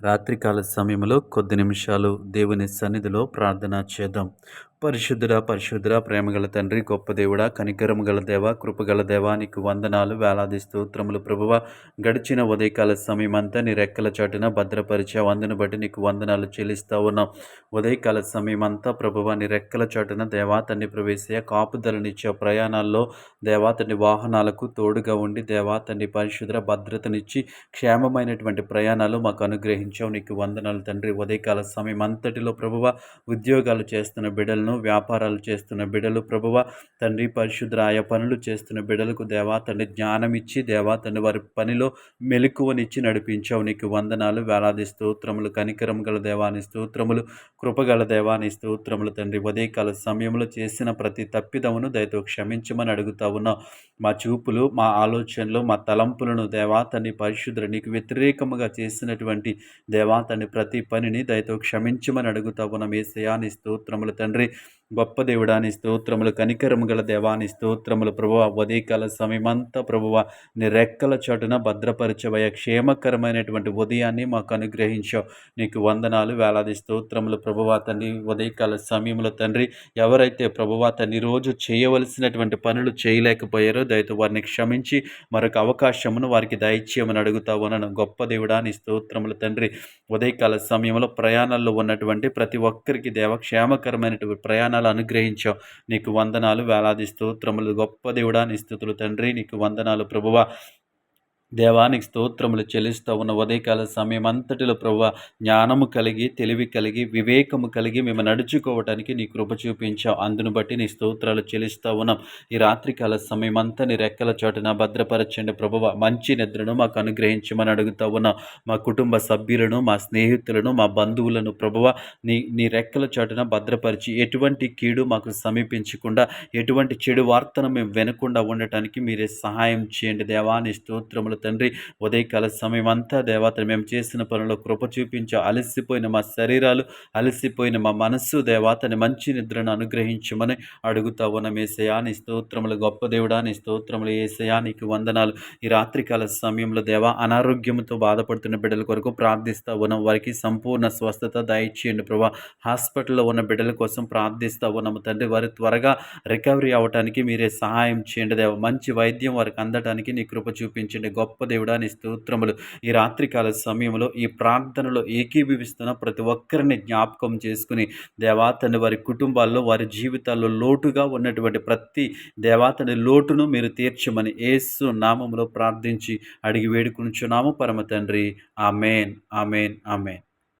రాత్రికాల సమయంలో కొద్ది నిమిషాలు దేవుని సన్నిధిలో ప్రార్థన చేద్దాం. పరిశుద్ధుడ పరిశుద్ధుడ ప్రేమగల తండ్రి గొప్ప దేవుడ కనికరము గల దేవ కృపగల దేవ నీకు వందనాలు వేలాది స్తోత్రములు ప్రభువ. గడిచిన ఉదయకాల సమయం అంతా నీ రెక్కల చాటున భద్రపరిచే వందను బట్టి నీకు వందనాలు చెల్లిస్తా ఉన్నాం. ఉదయకాల సమయం అంతా ప్రభువ నీ రెక్కల చాటున దేవా తండ్రి ప్రవేశ కాపుదలనిచ్చే ప్రయాణాల్లో దేవా తండ్రి వాహనాలకు తోడుగా ఉండి దేవా తండ్రి పరిశుద్ధ భద్రతనిచ్చి క్షేమమైనటువంటి ప్రయాణాలు మాకు అనుగ్రహించావు. నీకు వందనాలు తండ్రి. ఉదయకాల సమయం అంతటిలో ప్రభువ ఉద్యోగాలు చేస్తున్న బిడ్డలను బిడ్డలను వ్యాపారాలు చేస్తున్న బిడలు ప్రభువ తండ్రి పరిశుద్రాయ పనులు చేస్తున్న బిడలకు దేవా తండ్రి జ్ఞానం ఇచ్చి దేవా తండ్రి వారి పనిలో మెలకువనిచ్చి నడిపించావు. నీకు వందనాలు వేలాది స్తోత్రములు కనికరం గల దేవాని స్తోత్రములు కృపగల దేవాని స్తోత్రములు తండ్రి. ఉదయకాల సమయంలో చేసిన ప్రతి తప్పిదమును దయతో క్షమించమని అడుగుతా ఉన్నావు. మా చూపులు మా ఆలోచనలు మా తలంపులను దేవా తండ్రి పరిశుద్ర నీకు వ్యతిరేకముగా చేసినటువంటి దేవా తండ్రి ప్రతి పనిని దయతో క్షమించమని అడుగుతా ఉన్నాం. ఏ స్తోత్రములు తండ్రి. గొప్ప దేవుడాని స్తోత్రములు కనికరము గల దేవాని స్తోత్రములు ప్రభువ. ఉదయకాల సమయమంతా ప్రభువ నీ రెక్కల చోటున భద్రపరచవయ క్షేమకరమైనటువంటి ఉదయాన్ని మాకు అనుగ్రహించావు నీకు వందనాలు వేలాది స్తోత్రములు ప్రభువ తండ్రి ఉదయకాల సమయంలో తండ్రి ఎవరైతే ప్రభువ తండ్రి రోజు చేయవలసినటువంటి పనులు చేయలేకపోయారో దయతో వారిని క్షమించి మరొక అవకాశమును వారికి దయచేయమని అడుగుతావు నన్ను గొప్ప దేవుడాని స్తోత్రములు తండ్రి ఉదయకాల సమయంలో ప్రయాణాల్లో ఉన్నటువంటి ప్రతి ఒక్కరికి దేవ క్షేమకరమైనటువంటి ప్రయాణాలు అనుగ్రహించావు. నీకు వందనాలు వేలాది స్తోత్రములు గొప్ప దేవుడా నీ స్థుతులు తండ్రి. నీకు వందనాలు ప్రభువ. దేవానికి స్తోత్రములు చెల్లిస్తూ ఉన్న ఉదయకాల సమయం అంతటిలో ప్రభు జ్ఞానము కలిగి తెలివి కలిగి వివేకము కలిగి మేము నడుచుకోవటానికి నీ కృప చూపించావు. అందును బట్టి నీ స్తోత్రాలు చెల్లిస్తూ ఉన్నాం. ఈ రాత్రికాల సమయం అంతా నీ రెక్కల చోటున భద్రపరచండి ప్రభువ. మంచి నిద్రను మాకు అనుగ్రహించమని అడుగుతూ ఉన్నాం. మా కుటుంబ సభ్యులను మా స్నేహితులను మా బంధువులను ప్రభువ నీ నీ రెక్కల చోటున భద్రపరిచి ఎటువంటి కీడు మాకు సమీపించకుండా ఎటువంటి చెడు వార్తను మేము వినకుండా ఉండటానికి మీరే సహాయం చేయండి. దేవాని స్తోత్రములు తండ్రి ఉదయకాల సమయం అంతా దేవత మేము చేసిన పనులు కృప చూపించు. అలసిపోయిన మా శరీరాలు అలసిపోయిన మా మనస్సు దేవాతని మంచి నిద్రను అనుగ్రహించమని అడుగుతా ఉన్న. ఏసయాని స్తోత్రములు గొప్ప దేవుడాని స్తోత్రములు ఏసయానికి వందనాలు. ఈ రాత్రికాల సమయంలో దేవ అనారోగ్యంతో బాధపడుతున్న బిడ్డల కొరకు ప్రార్థిస్తా ఉన్నాం. వారికి సంపూర్ణ స్వస్థత దయచేయండి ప్రభా. హాస్పిటల్లో ఉన్న బిడ్డల కోసం ప్రార్థిస్తా ఉన్నాము తండ్రి వారి త్వరగా రికవరీ అవ్వటానికి మీరే సహాయం చేయండి దేవ. మంచి వైద్యం వారికి అందటానికి నీ కృప చూపించండి. గొప్ప గొప్ప దేవుడా నీ స్తోత్రములు. ఈ రాత్రికాల సమయంలో ఈ ప్రార్థనలో ఏకీభవిస్తున్న ప్రతి ఒక్కరిని జ్ఞాపకం చేసుకుని దేవాతని వారి కుటుంబాల్లో వారి జీవితాల్లో లోటుగా ఉన్నటువంటి ప్రతి దేవాతని లోటును మీరు తీర్చమని ఏసు నామంలో ప్రార్థించి అడిగి వేడుకునిచున్నాము. పరమ తండ్రి ఆమెన్ ఆమెన్ ఆమెన్.